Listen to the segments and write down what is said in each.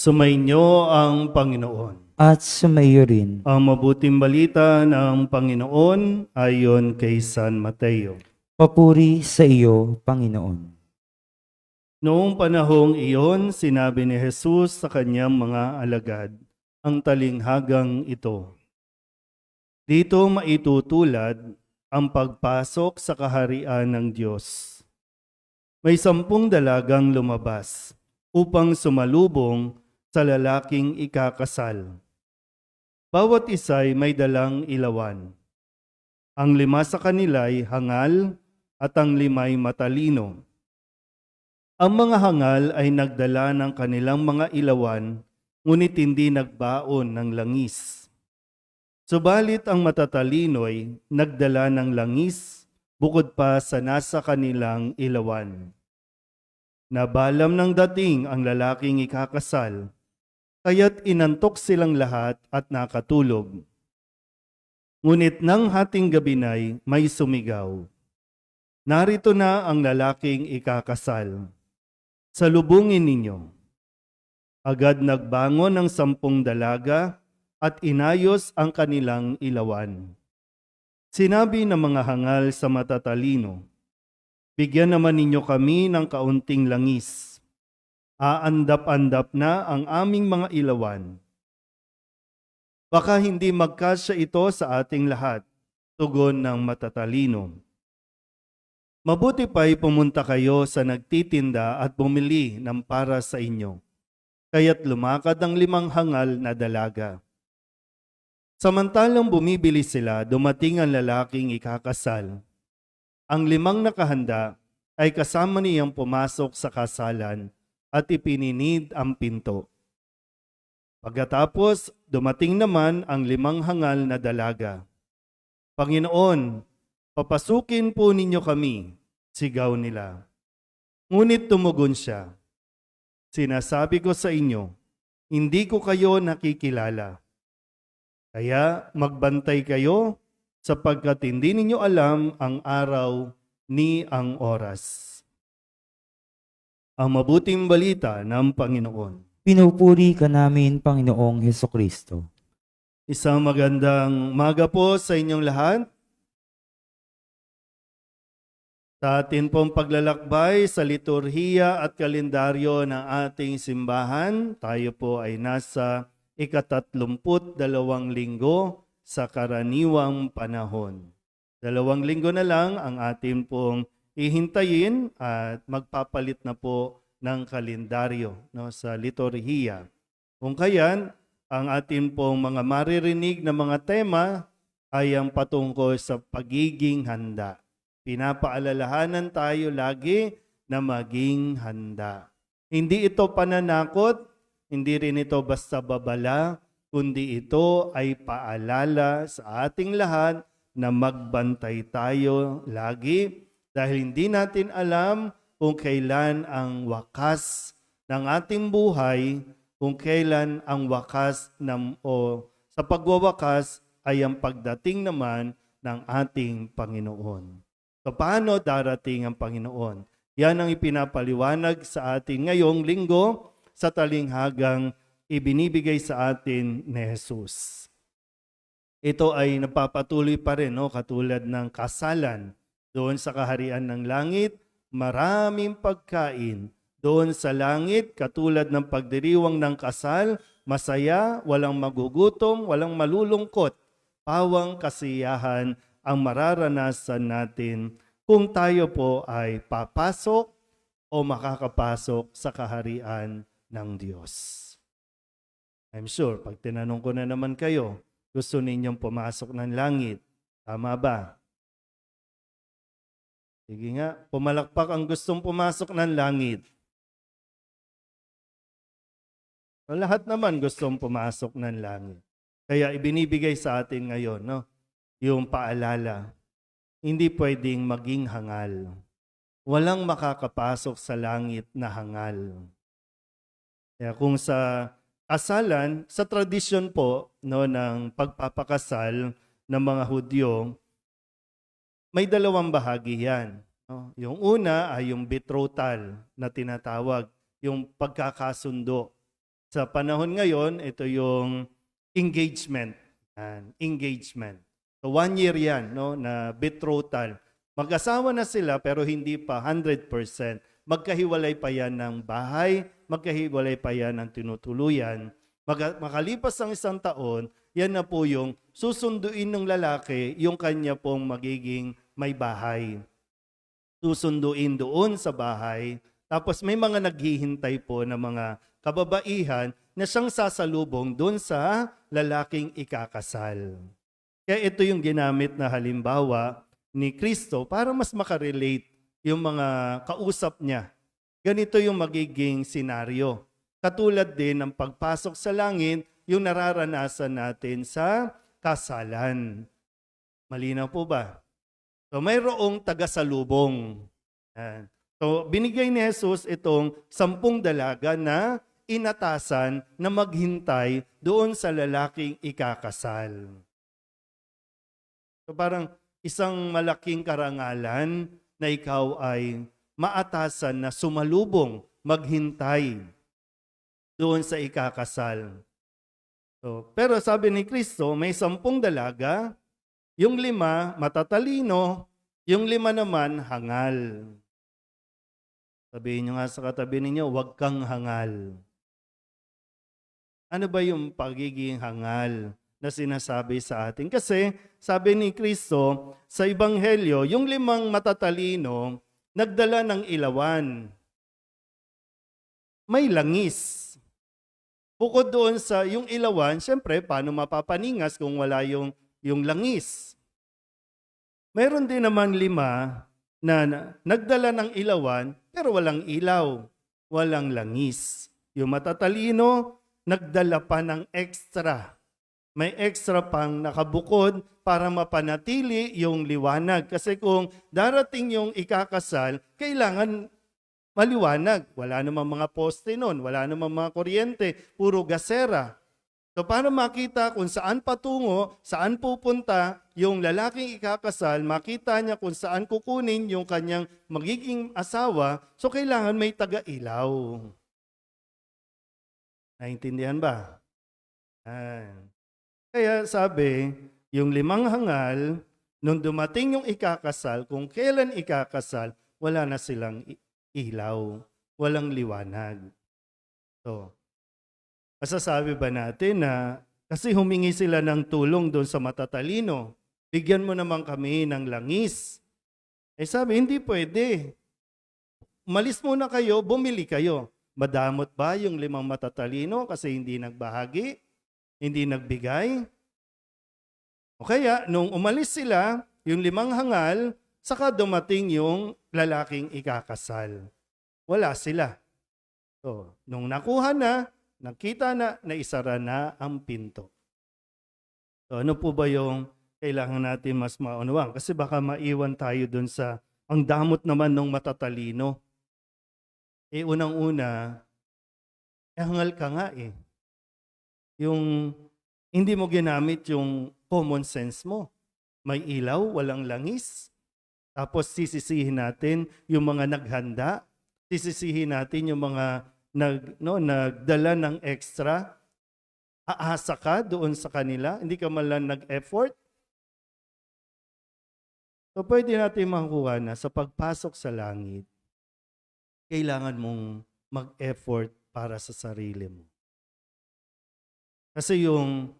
Sumainyo ang Panginoon. at sumayo rin. Ang mabuting balita ng Panginoon ayon kay San Mateo. Papuri sa iyo, Panginoon. Noong panahong iyon, sinabi ni Jesus sa kanyang mga alagad ang talinghagang ito. Dito maitutulad ang pagpasok sa kaharian ng Diyos. May sampung dalagang lumabas upang sumalubong sa lalaking ikakasal. Bawat isa'y may dalang ilawan. Ang lima sa kanila'y hangal at ang lima'y matalino. Ang mga hangal ay nagdala ng kanilang mga ilawan, ngunit hindi nagbaon ng langis. Subalit ang matatalino'y nagdala ng langis bukod pa sa nasa kanilang ilawan. Nabalam ng dating ang lalaking ikakasal, kaya't inantok silang lahat at nakatulog. Ngunit nang hating gabi na'y may sumigaw. Narito na ang lalaking ikakasal. Salubungin ninyo. Agad nagbangon ang sampung dalaga at inayos ang kanilang ilawan. Sinabi ng mga hangal sa matatalino, Bigyan naman ninyo kami ng kaunting langis. Aandap-andap na ang aming mga ilawan. Baka hindi magkasya ito sa ating lahat, tugon ng matatalino. Mabuti pa'y pumunta kayo sa nagtitinda at bumili ng para sa inyo. Kaya't lumakad ang limang hangal na dalaga. Samantalang bumibili sila, dumating ang lalaking ikakasal. Ang limang nakahanda ay kasama niyang pumasok sa kasalan at ipininid ang pinto. Pagkatapos, dumating naman ang limang hangal na dalaga. Panginoon, papasukin po ninyo kami, sigaw nila. Ngunit tumugon siya, Sinasabi ko sa inyo, hindi ko kayo nakikilala. Kaya magbantay kayo sapagkat hindi ninyo alam ang araw ni ang oras. Ang mabuting balita ng Panginoon. Pinupuri ka namin, Panginoong Heso Kristo. Isang magandang maga po sa inyong lahat. Sa atin pong paglalakbay sa liturhiya at kalendaryo ng ating simbahan, tayo po ay nasa ikatatlumput dalawang linggo sa karaniwang panahon. Dalawang linggo na lang ang atin pong ihintayin at magpapalit na po ng kalendaryo no, sa liturhiya. Kung kayan, ang atin pong mga maririnig na mga tema ay ang patungkol sa pagiging handa. Pinapaalalahanan tayo lagi na maging handa. Hindi ito pananakot, hindi rin ito basta babala, kundi ito ay paalala sa ating lahat na magbantay tayo lagi dahil hindi natin alam kung kailan ang wakas ng ating buhay, kung kailan ang wakas ng o sa pagwawakas ay ang pagdating naman ng ating Panginoon. So paano darating ang Panginoon? Yan ang ipinapaliwanag sa atin ngayong linggo sa talinghagang ibinibigay sa atin ni Jesus. Ito ay napapatuloy pa rin, no? katulad ng kasalan. Doon sa kaharian ng langit, maraming pagkain. Doon sa langit, katulad ng pagdiriwang ng kasal, masaya, walang magugutom, walang malulungkot. Pawang kasiyahan ang mararanasan natin kung tayo po ay papasok o makakapasok sa kaharian ng Diyos. I'm sure, pag tinanong ko na naman kayo, gusto ninyong pumasok ng langit. Tama ba? Sige nga, pumalakpak ang gustong pumasok ng langit. O lahat naman gustong pumasok ng langit. Kaya ibinibigay sa atin ngayon, no? Yung paalala. Hindi pwedeng maging hangal. Walang makakapasok sa langit na hangal. Kaya kung sa kasalan, sa tradisyon po no, ng pagpapakasal ng mga Hudyo, may dalawang bahagi yan. No? Yung una ay yung betrothal na tinatawag, yung pagkakasundo. Sa panahon ngayon, ito yung engagement. Yan, engagement. So one year yan, no, na betrothal. Mag-asawa na sila pero hindi pa 100%. Magkahiwalay pa yan ng bahay, magkahiwalay pa yan ng tinutuluyan. Makalipas ang isang taon, yan na po yung susunduin ng lalaki yung kanya pong magiging may bahay. Susunduin doon sa bahay. Tapos may mga naghihintay po na mga kababaihan na siyang sasalubong doon sa lalaking ikakasal. Kaya ito yung ginamit na halimbawa ni Kristo para mas makarelate yung mga kausap niya. Ganito yung magiging senaryo. Katulad din ng pagpasok sa langit, yung nararanasan natin sa kasalan. Malinaw po ba? So mayroong tagasalubong. Yan. So binigay ni Jesus itong sampung dalaga na inatasan na maghintay doon sa lalaking ikakasal. So parang isang malaking karangalan na ikaw ay maatasan na sumalubong, maghintay doon sa ikakasal. So, pero sabi ni Kristo, may sampung dalaga, yung lima matatalino, yung lima naman hangal. Sabihin nyo nga sa katabi ninyo, huwag kang hangal. Ano ba yung pagiging hangal na sinasabi sa atin? Kasi sabi ni Kristo sa Ebanghelyo, yung limang matatalino, nagdala ng ilawan. May langis. Bukod doon sa yung ilawan, syempre, paano mapapaningas kung wala yung, yung langis? Meron din naman lima na, na nagdala ng ilawan pero walang ilaw, walang langis. Yung matatalino, nagdala pa ng extra. May extra pang nakabukod para mapanatili yung liwanag. Kasi kung darating yung ikakasal, kailangan maliwanag. Wala namang mga poste nun, wala namang mga kuryente, puro gasera. So para makita kung saan patungo, saan pupunta yung lalaking ikakasal, makita niya kung saan kukunin yung kanyang magiging asawa, so kailangan may taga-ilaw. Naintindihan ba? Yan. Kaya sabi, yung limang hangal, nung dumating yung ikakasal, kung kailan ikakasal, wala na silang ilaw, walang liwanag. So, masasabi ba natin na kasi humingi sila ng tulong doon sa matatalino, bigyan mo naman kami ng langis. Eh sabi, hindi pwede. Malis muna kayo, bumili kayo. Madamot ba yung limang matatalino kasi hindi nagbahagi? Hindi nagbigay? O kaya, nung umalis sila, yung limang hangal, saka dumating yung lalaking ikakasal. Wala sila. So, nung nakuha na, nakita na, naisara na ang pinto. So, ano po ba yung kailangan natin mas maunawang? Kasi baka maiwan tayo dun sa ang damot naman ng matatalino. Eh, unang-una, eh, hangal ka nga eh. Yung hindi mo ginamit yung common sense mo. May ilaw, walang langis. Tapos sisisihin natin yung mga naghanda. Sisisihin natin yung mga nag, no, nagdala ng extra. Aasa ka doon sa kanila. Hindi ka man nag-effort. So pwede natin makuha na sa pagpasok sa langit, kailangan mong mag-effort para sa sarili mo. Kasi yung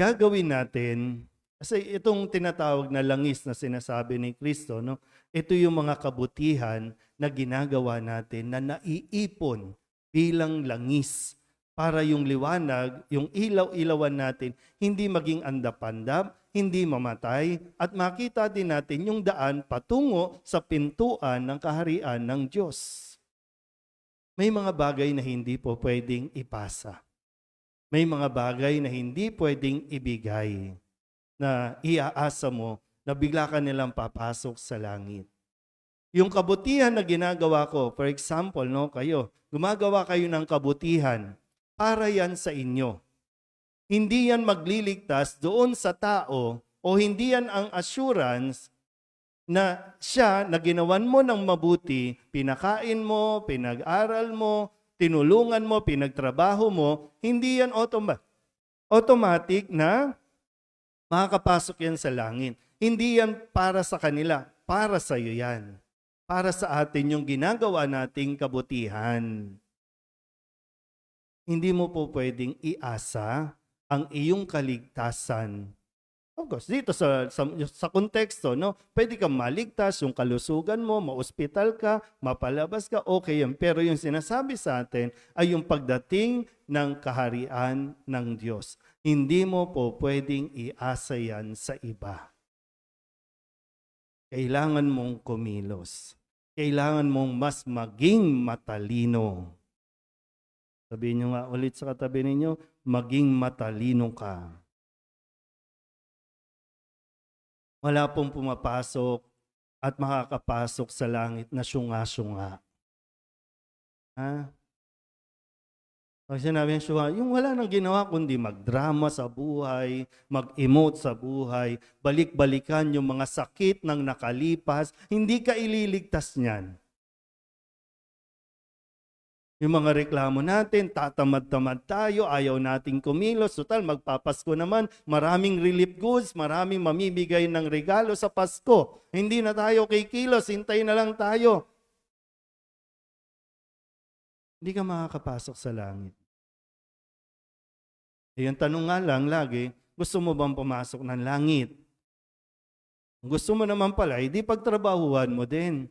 gagawin natin, kasi itong tinatawag na langis na sinasabi ni Kristo, no? ito yung mga kabutihan na ginagawa natin na naiipon bilang langis para yung liwanag, yung ilaw-ilawan natin, hindi maging andap-andap, hindi mamatay, at makita din natin yung daan patungo sa pintuan ng kaharian ng Diyos. May mga bagay na hindi po pwedeng ipasa. May mga bagay na hindi pwedeng ibigay na iaasa mo na bigla ka nilang papasok sa langit. Yung kabutihan na ginagawa ko, for example, no, kayo, gumagawa kayo ng kabutihan, para yan sa inyo. Hindi yan magliligtas doon sa tao o hindi yan ang assurance na siya na ginawan mo ng mabuti, pinakain mo, pinag-aral mo, tinulungan mo, pinagtrabaho mo, hindi yan automa- automatic na makakapasok yan sa langit. Hindi yan para sa kanila, para sa iyo yan. Para sa atin yung ginagawa nating kabutihan. Hindi mo po pwedeng iasa ang iyong kaligtasan. Of course, dito sa, sa, sa konteksto, no, pwede kang maligtas, yung kalusugan mo, maospital ka, mapalabas ka, okay yan. Pero yung sinasabi sa atin ay yung pagdating ng kaharian ng Diyos. Hindi mo po pwedeng iasa yan sa iba. Kailangan mong kumilos. Kailangan mong mas maging matalino. Sabihin nyo nga ulit sa katabi ninyo, maging matalino ka. Wala pong pumapasok at makakapasok sa langit na syunga-syunga. Ha? Pag sinabi ng syunga, yung wala nang ginawa kundi magdrama sa buhay, mag-emote sa buhay, balik-balikan yung mga sakit ng nakalipas, hindi ka ililigtas niyan. Yung mga reklamo natin, tatamad-tamad tayo, ayaw nating kumilos. Total, magpapasko naman, maraming relief goods, maraming mamibigay ng regalo sa Pasko. Hindi na tayo kikilos, hintay na lang tayo. Hindi ka makakapasok sa langit. Eh, yung tanong nga lang lagi, gusto mo bang pumasok ng langit? Gusto mo naman pala, hindi pagtrabahuan mo din.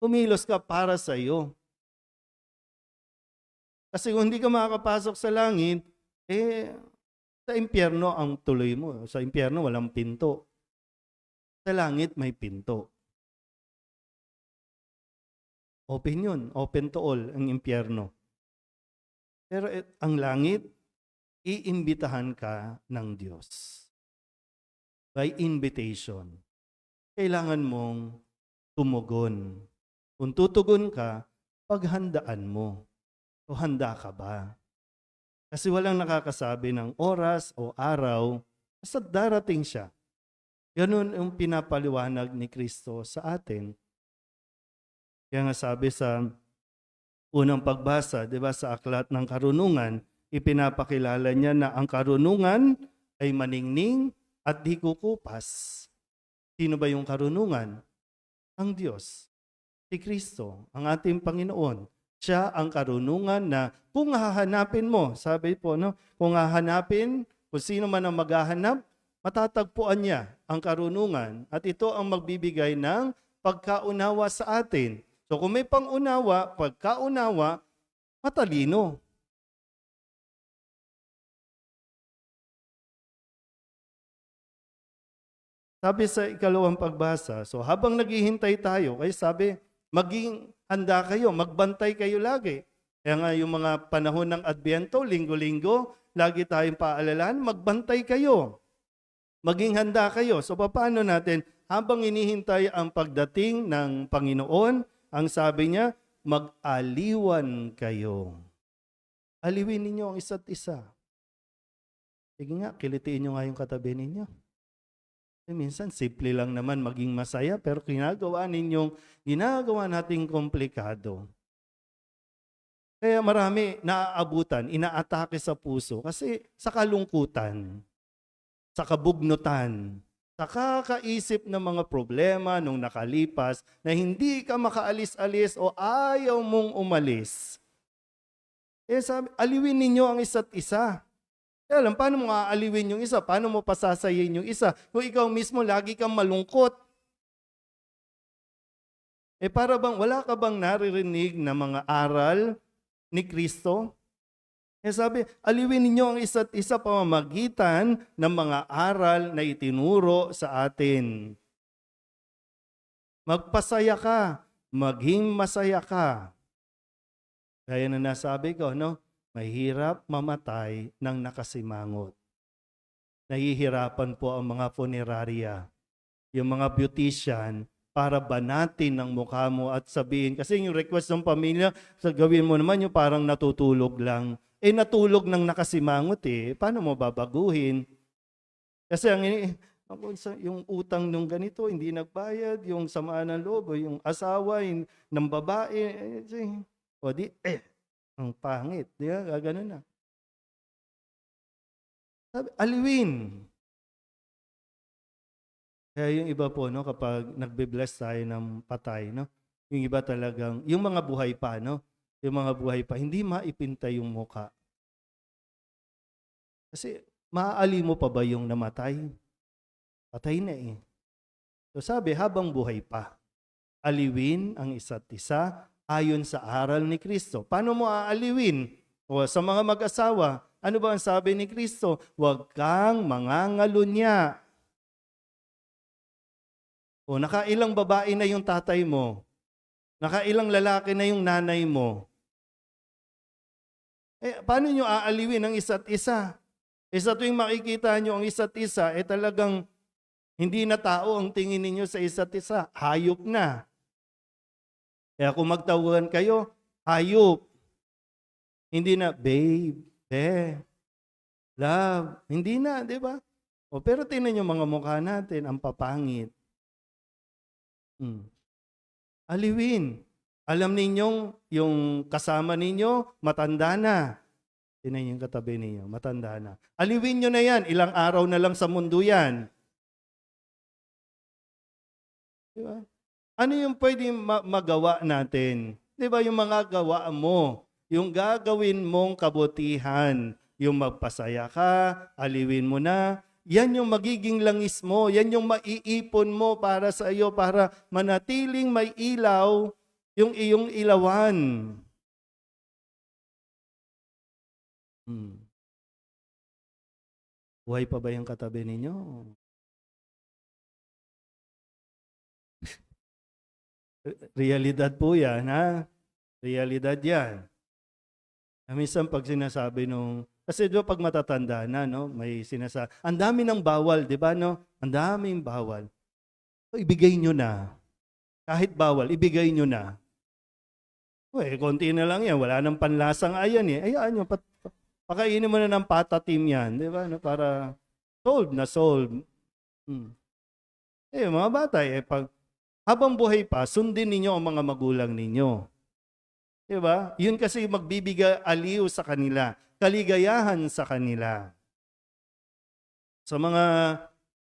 Kumilos ka para sa iyo. Kasi kung hindi ka makakapasok sa langit, eh, sa impyerno ang tuloy mo. Sa impyerno walang pinto. Sa langit may pinto. Open yun. Open to all ang impyerno. Pero ang langit, iimbitahan ka ng Diyos. By invitation. Kailangan mong tumugon. Kung tutugon ka, paghandaan mo. O handa ka ba? Kasi walang nakakasabi ng oras o araw, basta darating siya. Ganun ang pinapaliwanag ni Kristo sa atin. Kaya nga sabi sa unang pagbasa, 'di ba, sa aklat ng karunungan, ipinapakilala niya na ang karunungan ay maningning at di kukupas. Sino ba yung karunungan? Ang Diyos. Si Kristo, ang ating Panginoon. Siya ang karunungan na kung hahanapin mo, sabi po, no, kung hahanapin, kung sino man ang maghahanap, matatagpuan niya ang karunungan at ito ang magbibigay ng pagkaunawa sa atin. So kung may pangunawa, pagkaunawa, matalino. Sabi sa ikalawang pagbasa, so habang naghihintay tayo, kaya sabi, maging handa kayo, magbantay kayo lagi. Kaya nga yung mga panahon ng Adbyento, linggo-linggo, lagi tayong paalalaan, magbantay kayo. Maging handa kayo. So paano natin, habang inihintay ang pagdating ng Panginoon, ang sabi niya, mag-aliwan kayo. Aliwin ninyo ang isa't isa. Sige nga, kilitiin nyo nga yung katabi ninyo. Eh, minsan, simple lang naman maging masaya, pero ginagawa ninyong, ginagawa nating komplikado. Kaya marami naaabutan, inaatake sa puso kasi sa kalungkutan, sa kabugnutan, sa kakaisip ng mga problema nung nakalipas na hindi ka makaalis-alis o ayaw mong umalis. Eh sabi, aliwin ninyo ang isa't isa. Kaya alam, paano mo aaliwin yung isa? Paano mo pasasayin yung isa? Kung ikaw mismo lagi kang malungkot. Eh para bang, wala ka bang naririnig na mga aral ni Kristo? Eh sabi, aliwin ninyo ang isa't isa pamamagitan ng mga aral na itinuro sa atin. Magpasaya ka, maging masaya ka. Kaya na nasabi ko, no? Mahirap mamatay ng nakasimangot. Nahihirapan po ang mga funeraria, yung mga beautician, para banatin ng mukha mo at sabihin, kasi yung request ng pamilya, sa gawin mo naman yung parang natutulog lang. Eh natulog ng nakasimangot eh, paano mo babaguhin? Kasi ang yung utang nung ganito, hindi nagbayad, yung samaan ng loob, yung asawa yung, ng babae, eh, O di, eh, ang pangit. Di ba? Gaganon na. Sabi, aliwin. Kaya yung iba po, no, kapag nagbe-bless tayo ng patay, no, yung iba talagang, yung mga buhay pa, no, yung mga buhay pa, hindi maipinta yung muka. Kasi, maaali mo pa ba yung namatay? Patay na eh. So sabi, habang buhay pa, aliwin ang isa't isa ayon sa aral ni Kristo. Paano mo aaliwin? O sa mga mag-asawa, ano ba ang sabi ni Kristo? Huwag kang mangangalunya. O nakailang babae na yung tatay mo? Nakailang lalaki na yung nanay mo? Eh, paano nyo aaliwin ang isa't isa? Eh sa tuwing makikita nyo ang isa't isa, eh talagang hindi na tao ang tingin ninyo sa isa't isa. Hayop na. Kaya kung magtawagan kayo, hayop. Hindi na, babe, eh, love. Hindi na, di ba? O, pero tingnan nyo mga mukha natin, ang papangit. Hmm. Aliwin. Alam ninyong yung kasama ninyo, matanda na. Tingnan yung katabi ninyo, matanda na. Aliwin nyo na yan, ilang araw na lang sa mundo yan. Di? Ano yung pwedeng ma- magawa natin? Di ba yung mga gawa mo? Yung gagawin mong kabutihan, yung magpasaya ka, aliwin mo na, yan yung magiging langis mo, yan yung maiipon mo para sa iyo, para manatiling may ilaw yung iyong ilawan. Hmm. Buhay pa ba yung katabi ninyo? Realidad po yan, ha? Realidad yan. Minsan pag sinasabi nung, kasi do pag matatanda na, no, may sinasabi, ang dami ng bawal, di ba, no? Ang daming bawal. So, ibigay nyo na. Kahit bawal, ibigay nyo na. Uy, konti na lang yan. Wala nang panlasang ayan eh. Ayaan nyo, pat, pakainin mo na ng patatim yan. Di ba? No? Para solve na solve. Hmm. Eh, mga bata, eh, pag, habang buhay pa, sundin ninyo ang mga magulang ninyo. Di ba? Yun kasi magbibigay aliw sa kanila, kaligayahan sa kanila. Sa mga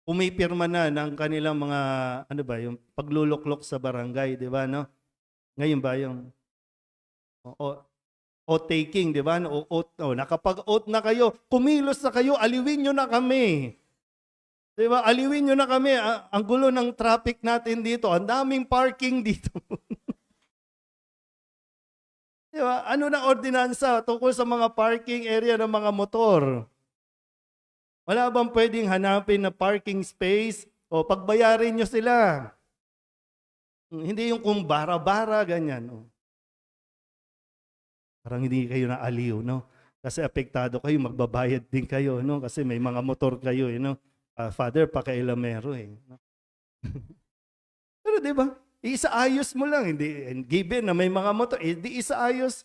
pumipirma na ng kanilang mga, ano ba, yung pagluluklok sa barangay, di ba, no? Ngayon ba yung, o, o, oath taking, di ba? O, oath, o, nakapag-oath na kayo, kumilos na kayo, aliwin nyo na kami. Di ba? Aliwin nyo na kami. Ang gulo ng traffic natin dito. Ang daming parking dito. Di? Ano na ordinansa tungkol sa mga parking area ng mga motor? Wala bang pwedeng hanapin na parking space o pagbayarin nyo sila? Hmm, Hindi yung kung bara-bara, ganyan. oh. Parang hindi kayo na aliw, no? Kasi apektado kayo, magbabayad din kayo, no? Kasi may mga motor kayo, eh, no? Ah, father, pakailamero, eh. Pero di ba? Isaayos mo lang, hindi given na may mga motor, eh, di isaayos.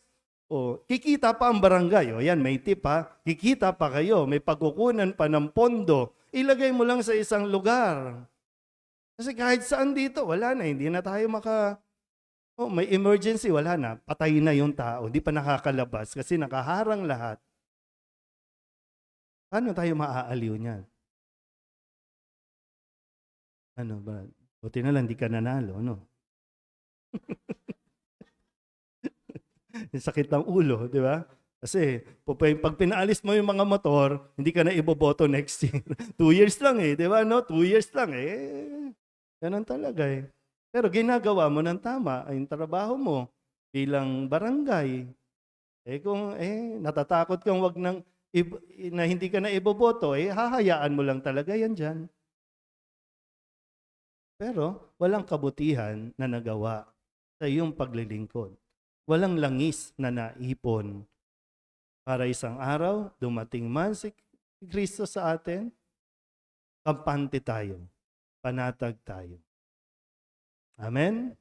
O, kikita pa ang barangay. O yan, may tip ha. Kikita pa kayo, may pagkukunan pa ng pondo. Ilagay mo lang sa isang lugar. Kasi kahit saan dito, wala na, hindi na tayo maka... Oh, may emergency, wala na. Patay na yung tao, hindi pa nakakalabas kasi nakaharang lahat. Paano tayo maaaliw niyan? Ano ba? Buti na lang, di ka nanalo, no? Sakit ng ulo, di ba? Kasi pag pinaalis mo yung mga motor, hindi ka na iboboto next year. Two years lang eh, di ba? No? Two years lang eh. Ganun talaga eh. Pero ginagawa mo ng tama ay yung trabaho mo bilang barangay. Eh kung eh, natatakot kang wag nang na hindi ka na iboboto, eh hahayaan mo lang talaga yan dyan. Pero walang kabutihan na nagawa sa iyong paglilingkod. Walang langis na naipon. Para isang araw, dumating man si Kristo sa atin, kampante tayo, panatag tayo. Amen?